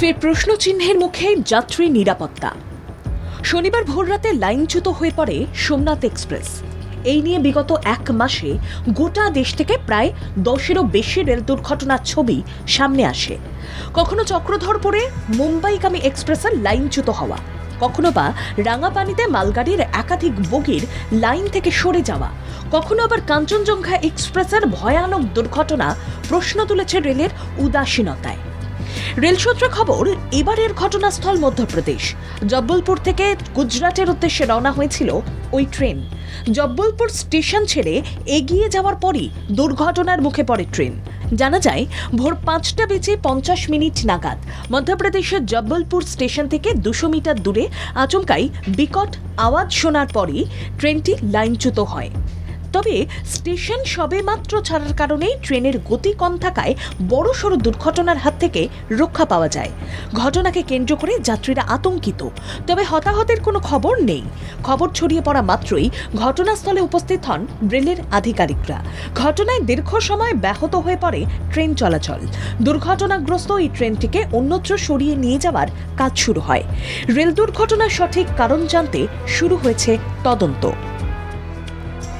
ফের প্রশ্নচিহ্নের মুখে যাত্রী নিরাপত্তা। শনিবার ভোররাতে লাইনচ্যুত হয়ে পড়ে সোমনাথ এক্সপ্রেস। এই নিয়ে বিগত এক মাসে গোটা দেশ থেকে প্রায় দশেরও বেশি রেল দুর্ঘটনার ছবি সামনে আসে। কখনো চক্রধরপুরে মুম্বাইগামী এক্সপ্রেসের লাইনচ্যুত হওয়া। কখনো বা রাঙাপানিতে মালগাড়ির একাধিক বগির লাইন থেকে সরে যাওয়া। কখনো আবার কাঞ্চনজঙ্ঘা এক্সপ্রেসের ভয়ানক দুর্ঘটনা প্রশ্ন তুলেছে রেলের উদাসীনতায়। রেল সূত্রে খবর, এবারের ঘটনাস্থল মধ্যপ্রদেশ। জব্বলপুর থেকে গুজরাটের উদ্দেশ্যে রওনা হয়েছিল ওই ট্রেন। জব্বলপুর স্টেশন ছেড়ে এগিয়ে যাওয়ার পরই দুর্ঘটনার মুখে পড়ে ট্রেন। জানা যায়, ভোর পাঁচটা বেজে পঞ্চাশ মিনিট নাগাদ মধ্যপ্রদেশের জব্বলপুর স্টেশন থেকে দুশো মিটার দূরে আচমকাই বিকট আওয়াজ শোনার পরই ট্রেনটি লাইনচ্যুত হয়। তবে স্টেশন সবেমাত্র ছাড়ার কারণেই ট্রেনের গতি কম থাকায় বড় সড় দুর্ঘটনার হাত থেকে রক্ষা পাওয়া যায়। ঘটনাকে কেন্দ্র করে যাত্রীরা আতঙ্কিত। তবে হতাহতের কোনো খবর নেই। খবর ছড়িয়ে পড়া মাত্রই ঘটনাস্থলে উপস্থিত হন রেলের আধিকারিকরা। ঘটনায় দীর্ঘ সময় ব্যাহত হয়ে পড়ে ট্রেন চলাচল। দুর্ঘটনাগ্রস্ত এই ট্রেনটিকে অন্যত্র সরিয়ে নিয়ে যাওয়ার কাজ শুরু হয়। রেল দুর্ঘটনার সঠিক কারণ জানতে শুরু হয়েছে তদন্ত।